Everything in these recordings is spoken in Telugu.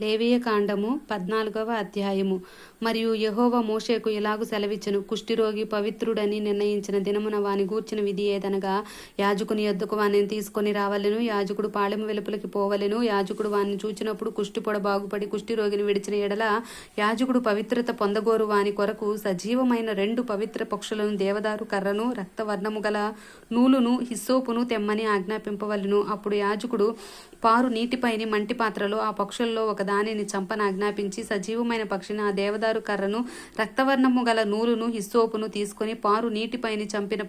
లేవియ కాండము పద్నాలుగవ అధ్యాయము. మరియు యహోవ మోషేకు ఇలాగు సెలవిచ్చను కుష్టిరోగి పవిత్రుడని నిర్ణయించిన దినమున వాని గూర్చిన విధి ఏదనగా యాజకుని ఎద్దుకు వానిని తీసుకొని రావలెను యాజకుడు పాళెము వెలుపలికి పోవలెను యాజకుడు వానిని చూచినప్పుడు కుష్టి పొడ బాగుపడి కుష్ఠిరోగిని విడిచిన ఎడల యాజకుడు పవిత్రత పొందగోరు వాని కొరకు సజీవమైన రెండు పవిత్ర పక్షులను దేవదారు కర్రను రక్తవర్ణము గల నూలును హిస్సోపును తెమ్మని ఆజ్ఞాపింపవలెను. అప్పుడు యాజకుడు పారు నీటిపైని మంటి పాత్రలో ఆ పక్షుల్లో ఒక దానిని చంపన ఆజ్ఞాపించి సజీవమైన పక్షిని ఆ దేవదారు కర్రను రక్తవర్ణము గల నూలును హిస్సోపును తీసుకొని పారు నీటిపైని చంపిన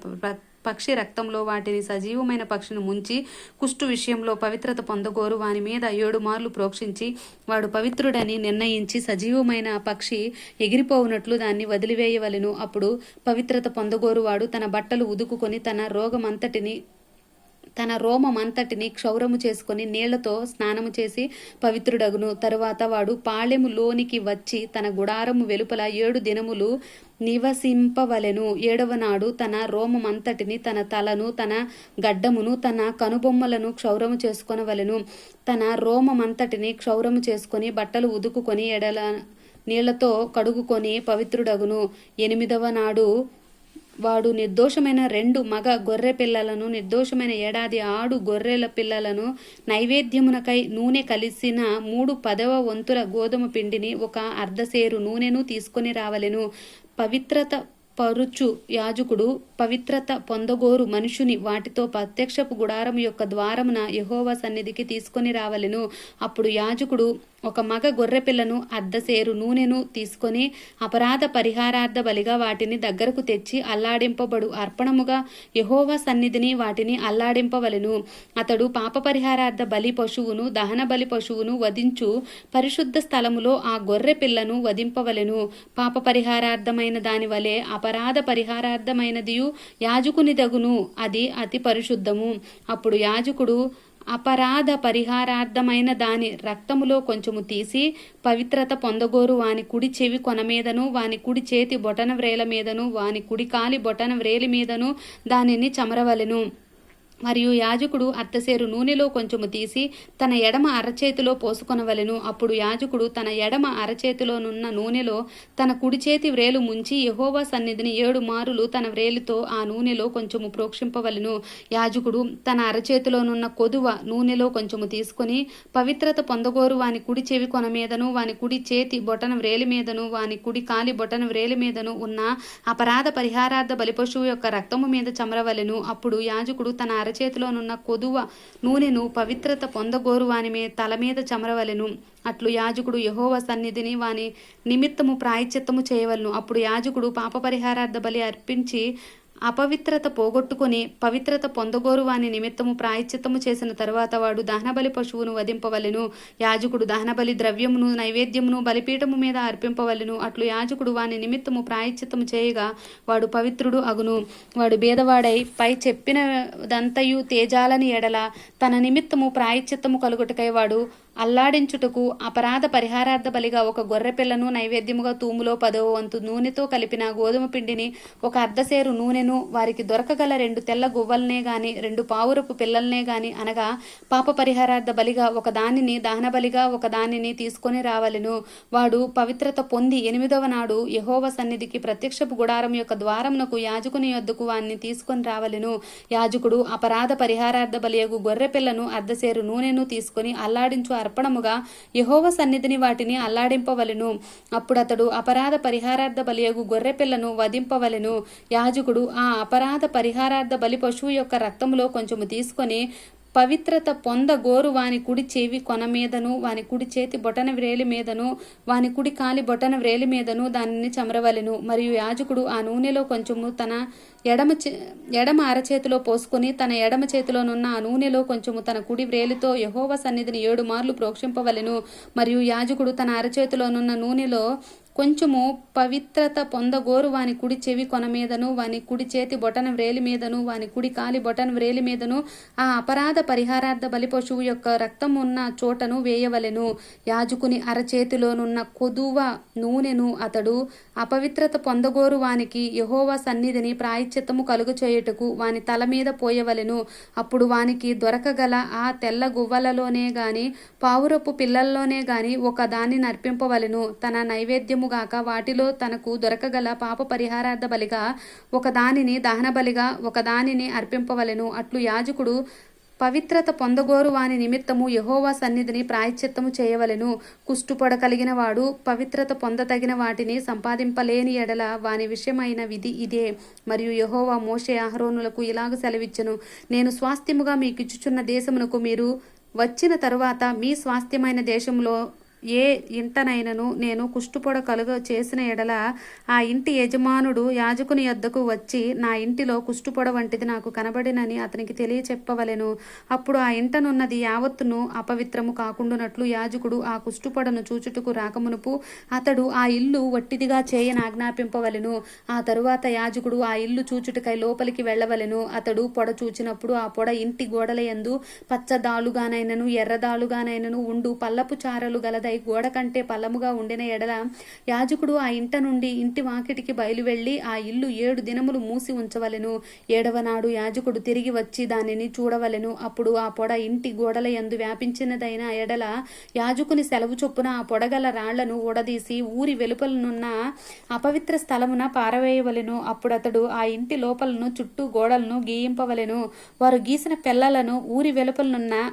పక్షి రక్తంలో వాటిని సజీవమైన పక్షిని ముంచి కుష్టు విషయంలో పవిత్రత పొందగోరు. వాని మీద ఏడు మార్లు ప్రోక్షించి వాడు పవిత్రుడని నిర్ణయించి సజీవమైన పక్షి ఎగిరిపోవునట్లు దాన్ని వదిలివేయవలెను. అప్పుడు పవిత్రత పొందగోరు వాడు తన బట్టలు ఉదుకుకొని తన రోగమంతటిని తన రోమమంతటిని క్షౌరము చేసుకొని నీళ్ళతో స్నానము చేసి పవిత్రుడగును. తరువాత వాడు పాళెములోనికి వచ్చి తన గుడారము వెలుపల ఏడు దినములు నివసింపవలెను. ఏడవ నాడు తన రోమమంతటిని తన తలను తన గడ్డమును తన కనుబొమ్మలను క్షౌరము చేసుకొనవలెను. తన రోమమంతటిని క్షౌరము చేసుకొని బట్టలు ఉదుకుకొని ఎడల నీళ్ళతో కడుగుకొని పవిత్రుడగును. ఎనిమిదవ నాడు వాడు నిర్దోషమైన రెండు మగ గొర్రె పిల్లలను నిర్దోషమైన ఏడాది ఆడు గొర్రెల పిల్లలను నైవేద్యమునకై నూనె కలిసిన మూడు పదవ వంతుల గోధుమ పిండిని ఒక అర్ధసేరు నూనెను తీసుకొని రావలెను. పవిత్రత పరుచు యాజకుడు పవిత్రత పొందగోరు మనుషుని వాటితో ప్రత్యక్షపు గుడారం యొక్క ద్వారమున యెహోవా సన్నిధికి తీసుకొని రావలెను. అప్పుడు యాజకుడు ఒక మగ గొర్రెపిల్లను అర్ధసేరు నూనెను తీసుకొని అపరాధ పరిహారార్థ బలిగా వాటిని దగ్గరకు తెచ్చి అల్లాడింపబడు అర్పణముగా యహోవ సన్నిధిని వాటిని అల్లాడింపవలెను. అతడు పాప పరిహారార్థ బలి పశువును దహన బలి పశువును వధించు పరిశుద్ధ స్థలములో ఆ గొర్రె పిల్లను వధింపవలెను. పాప పరిహారార్థమైన దాని వలె అపరాధ పరిహారార్థమైనదియు యాజకుని దగును అది అతి పరిశుద్ధము. అప్పుడు యాజకుడు అపరాధ పరిహారార్థమైన దాని రక్తములో కొంచెము తీసి పవిత్రత పొందగోరు. వాని కుడి చెవి కొన మీదను వాని కుడి చేతి బొటన వ్రేల మీదను వాని కుడి కాలి బొటన వ్రేలి మీదను దానిని చమరవలెను. మరియు యాజకుడు అత్తసేరు నూనెలో కొంచెము తీసి తన ఎడమ అరచేతిలో పోసుకొనవలెను. అప్పుడు యాజకుడు తన ఎడమ అరచేతిలోనున్న నూనెలో తన కుడి చేతి వ్రేలు ముంచి యహోవా సన్నిధిని ఏడు మారులు తన వ్రేలితో ఆ నూనెలో కొంచెము ప్రోక్షింపవలెను. యాజకుడు తన అరచేతిలోనున్న కొదువ నూనెలో కొంచెము తీసుకొని పవిత్రత పొందగోరు వాని కుడి చెవి కొన మీదను వాని కుడి చేతి బొటన వ్రేలి మీదను వాని కుడి కాలి బొటన వ్రేలి మీదను ఉన్న అపరాధ పరిహారార్థ బలిపశువు యొక్క రక్తము మీద చమరవలెను. అప్పుడు యాజకుడు తన అరచేతిలోనున్న కొదువ నూనెను పవిత్రత పొందగోరు వాని మీ తల మీద చమరవలెను. అట్లు యాజకుడు యహోవ సన్నిధిని వాని నిమిత్తము ప్రాయశ్చిత్తము చేయవలను. అప్పుడు యాజకుడు పాప పరిహారార్థ బలి అర్పించి అపవిత్రత పోగొట్టుకొని పవిత్రత పొందగోరు వాని నిమిత్తము ప్రాయశ్చిత్తము చేసిన తరువాత వాడు దహనబలి పశువును వధింపవలెను. యాజకుడు దహనబలి ద్రవ్యమును నైవేద్యమును బలిపీఠము మీద అర్పింపవలెను. అట్లు యాజకుడు వాని నిమిత్తము ప్రాయశ్చిత్తము చేయగా వాడు పవిత్రుడు అగును. వాడు బీదవాడై పై చెప్పినదంతయు తేజాలని ఎడల తన నిమిత్తము ప్రాయశ్చిత్తము కలుగుటకై వాడు అల్లాడించుటకు అపరాధ పరిహారార్థ బలిగా ఒక గొర్రె పిల్లను నైవేద్యముగా తూములో పదవ వంతు నూనెతో కలిపిన గోధుమ పిండిని ఒక అర్ధసేరు నూనెను వారికి దొరకగల రెండు తెల్ల గువ్వలనే గాని రెండు పావురపు పిల్లల్నే గాని అనగా పాప పరిహారార్థ బలిగా ఒక దానిని దహన బలిగా ఒక దానిని తీసుకొని రావలెను. వాడు పవిత్రత పొంది ఎనిమిదవ నాడు యహోవ సన్నిధికి ప్రత్యక్షపు గుడారం యొక్క ద్వారమునకు యాజకుని యొద్దకు వాణ్ణి తీసుకొని రావలెను. యాజకుడు అపరాధ పరిహారార్థ బలియగు గొర్రె పిల్లను అర్ధసేరు నూనెను తీసుకొని అల్లాడించు అర్పణముగా యహోవ సన్నిధిని వాటిని అల్లాడింపవలెను. అప్పుడతడు అపరాధ పరిహారార్థ బలియగు గొర్రె పిల్లను వధింపవలెను. యాజకుడు ఆ అపరాధ పరిహారార్థ బలి పశువు యొక్క రక్తములో కొంచెము తీసుకొని పవిత్రత పొందగోరు వాని కుడి చెవి కొన మీదను వాని కుడి చేతి బొటన వ్రేలి మీదను వాని కుడి కాలి బొటన వ్రేలి మీదను దానిని చమరవలెను. మరియు యాజకుడు ఆ నూనెలో కొంచెము తన ఎడమ చే- ఎడమ అరచేతిలో పోసుకొని తన ఎడమ చేతిలోనున్న ఆ నూనెలో కొంచెము తన కుడి వ్రేలితో యహోవ సన్నిధిని ఏడు మార్లు ప్రోక్షింపవలెను. మరియు యాజకుడు తన అరచేతిలోనున్న నూనెలో కొంచెము పవిత్రత పొందగోరు వాని కుడి చెవి కొన మీదను వాని కుడి చేతి బొటన వ్రేలి మీదను వాని కుడి కాలి బొటన వ్రేలి మీదను ఆ అపరాధ పరిహారార్థ బలి పశువు యొక్క రక్తం ఉన్న చోటను వేయవలెను. యాజకుని అరచేతిలోనున్న కొదువ నూనెను అతడు అపవిత్రత పొందగోరు వానికి యహోవా సన్నిధిని ప్రాయశ్చిత్తము కలుగు చేయుటకు వాని తల మీద పోయవలెను. అప్పుడు వానికి దొరకగల ఆ తెల్ల గువ్వలలోనే గాని పావురపు పిల్లల్లోనే గాని ఒక దాన్ని నర్పింపవలెను. తన నైవేద్యం నైవేద్యముగాక వాటిలో తనకు దొరకగల పాప పరిహారార్థ బలిగా ఒకదానిని దహన బలిగా ఒకదానిని అర్పింపవలెను. అట్లు యాజకుడు పవిత్రత పొందగోరు వాని నిమిత్తము యహోవా సన్నిధిని ప్రాయశ్చిత్తము చేయవలెను. కుష్టుపొడ కలిగిన వాడు పవిత్రత పొందతగిన వాటిని సంపాదింపలేని ఎడల వాని విషయమైన విధి ఇదే. మరియు యహోవా మోషే అహరోనులకు ఇలాగ సెలవిచ్చను. నేను స్వాస్థ్యముగా మీకు ఇచ్చుచున్న దేశమునకు మీరు వచ్చిన తరువాత మీ స్వాస్థ్యమైన దేశంలో ఏ ఇంటనైనను నేను కుష్టుపొడ కలుగ చేసిన ఎడల ఆ ఇంటి యజమానుడు యాజకుని యొద్దకు వచ్చి నా ఇంటిలో కుష్టుపొడ వంటిది నాకు కనబడినని అతనికి తెలియచెప్పవలెను. అప్పుడు ఆ ఇంటనున్నది యావత్తును అపవిత్రము కాకుండానట్లు యాజకుడు ఆ కుష్టుపొడను చూచుటకు రాకమునుపు అతడు ఆ ఇల్లు వట్టిదిగా చేయని ఆజ్ఞాపింపవలెను. ఆ తరువాత యాజకుడు ఆ ఇల్లు చూచుటకై లోపలికి వెళ్ళవలెను. అతడు పొడ చూచినప్పుడు ఆ పొడ ఇంటి గోడలయందు పచ్చదాలుగానైనను ఎర్రదాలుగానైనను ఉండు పల్లపు చారలు గలదై గోడ కంటే పల్లముగా ఉండిన ఎడల యాజకుడు ఆ ఇంట నుండి ఇంటి వాకిటికి బయలు వెళ్ళి ఆ ఇల్లు ఏడు దినములు మూసి ఉంచవలెను. ఏడవనాడు యాజకుడు తిరిగి వచ్చి దానిని చూడవలెను. అప్పుడు ఆ పొడ ఇంటి గోడల యందు వ్యాపించినదైన ఎడల యాజకుని సెలవు చొప్పున ఆ పొడగల రాళ్ళను ఊడదీసి ఊరి వెలుపలనున్న అపవిత్ర స్థలమున పారవేయవలెను. అప్పుడతడు ఆ ఇంటి లోపలను చుట్టూ గోడలను గీయింపవలెను. వారు గీసిన పిల్లలను ఊరి వెలుపలనున్న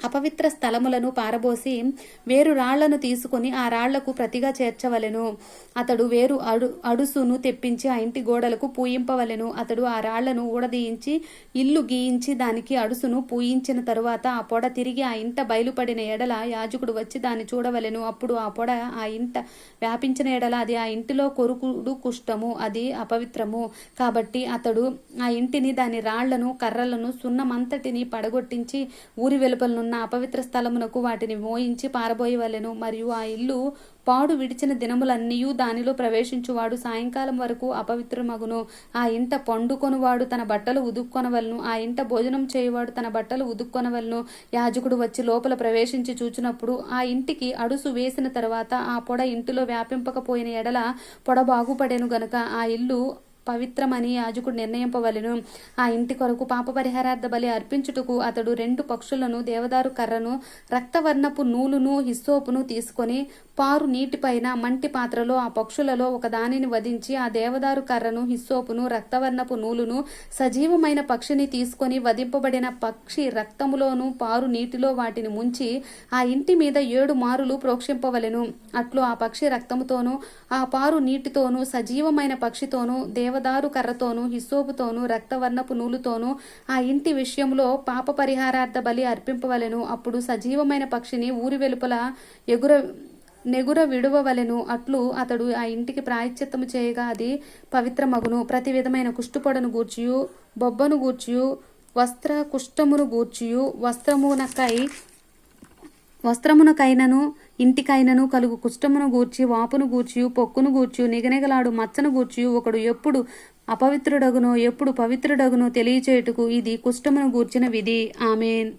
అపవిత్ర స్థలములను పారబోసి వేరు రాళ్ళను తీసుకొని ఆ రాళ్ళకు ప్రతిగా చేర్చవలెను. అతడు వేరు అడు అడుసును తెప్పించి ఆ ఇంటి గోడలకు పూయింపవలెను. అతడు ఆ రాళ్ళను ఊడదీయించి ఇల్లు గీయించి దానికి అడుసును పూయించిన తరువాత ఆ పొడ తిరిగి ఆ ఇంట బయలుపడిన ఎడల యాజకుడు వచ్చి దాన్ని చూడవలెను. అప్పుడు ఆ పొడ ఆ ఇంట వ్యాపించిన ఎడల అది ఆ ఇంటిలో కొరుకుడు కుష్టము అది అపవిత్రము. కాబట్టి అతడు ఆ ఇంటిని దాని రాళ్ళను కర్రలను సున్నమంతటిని పడగొట్టించి ఊరి వెలుపలనున్న అపవిత్ర స్థలమునకు వాటిని మోయించి పారబోయవలెను. మరియు ఆ ఇల్లు పాడు విడిచిన దినములన్నీయు దానిలో ప్రవేశించువాడు సాయంకాలం వరకు అపవిత్రమగును. ఆ ఇంట పండుకొనువాడు తన బట్టలు ఉదుక్కొనవలను. ఆ ఇంట భోజనం చేయువాడు తన బట్టలు ఉదుక్కొనవలను. యాజకుడు వచ్చి లోపల ప్రవేశించి చూచినప్పుడు ఆ ఇంటికి అడుసు వేసిన తర్వాత ఆ పొడ ఇంటిలో వ్యాపింపకపోయిన ఎడల పొడ బాగుపడెను గనుక ఆ ఇల్లు పవిత్రమని యాజకుడు నిర్ణయింపవలెను. ఆ ఇంటి కొరకు పాప పరిహారార్థ బలి అర్పించుటకు అతడు రెండు పక్షులను దేవదారు కర్రను రక్తవర్ణపు నూలును హిస్సోపును తీసుకొని పారు నీటిపైన మంటి పాత్రలో ఆ పక్షులలో ఒక దానిని వధించి ఆ దేవదారు కర్రను హిస్సోపును రక్తవర్ణపు నూలును సజీవమైన పక్షిని తీసుకొని వధింపబడిన పక్షి రక్తములోను పారు నీటిలో వాటిని ముంచి ఆ ఇంటి మీద ఏడు మారులు ప్రోక్షింపవలెను. అట్లు ఆ పక్షి రక్తముతోనూ ఆ పారు నీటితోనూ సజీవమైన పక్షితోనూ దేవదారు కర్రతోనూ హిస్సోపుతోనూ రక్తవర్ణపు నూలుతోనూ ఆ ఇంటి విషయంలో పాప పరిహారార్థ బలి అర్పింపవలెను. అప్పుడు సజీవమైన పక్షిని ఊరి వెలుపల ఎగుర నెగుర విడువవలెను. అట్లు అతడు ఆ ఇంటికి ప్రాయశ్చిత్తము చేయగా అది పవిత్రమగును. ప్రతి విధమైన కుష్టుపొడను గూర్చియు బొబ్బను గూర్చియు వస్త్ర కుష్టమును గూర్చియు వస్త్రమునకై వస్త్రమునకైనను ఇంటికైనను కలుగు కుష్టమును గూర్చి వాపును గూర్చియు పొక్కును గూర్చియు నిగనిగలాడు మచ్చను గూర్చియు ఒకడు ఎప్పుడు అపవిత్రుడగునో ఎప్పుడు పవిత్రుడగునో తెలియచేయుటకు ఇది కుష్టమును గూర్చిన విధి. ఆమెన్.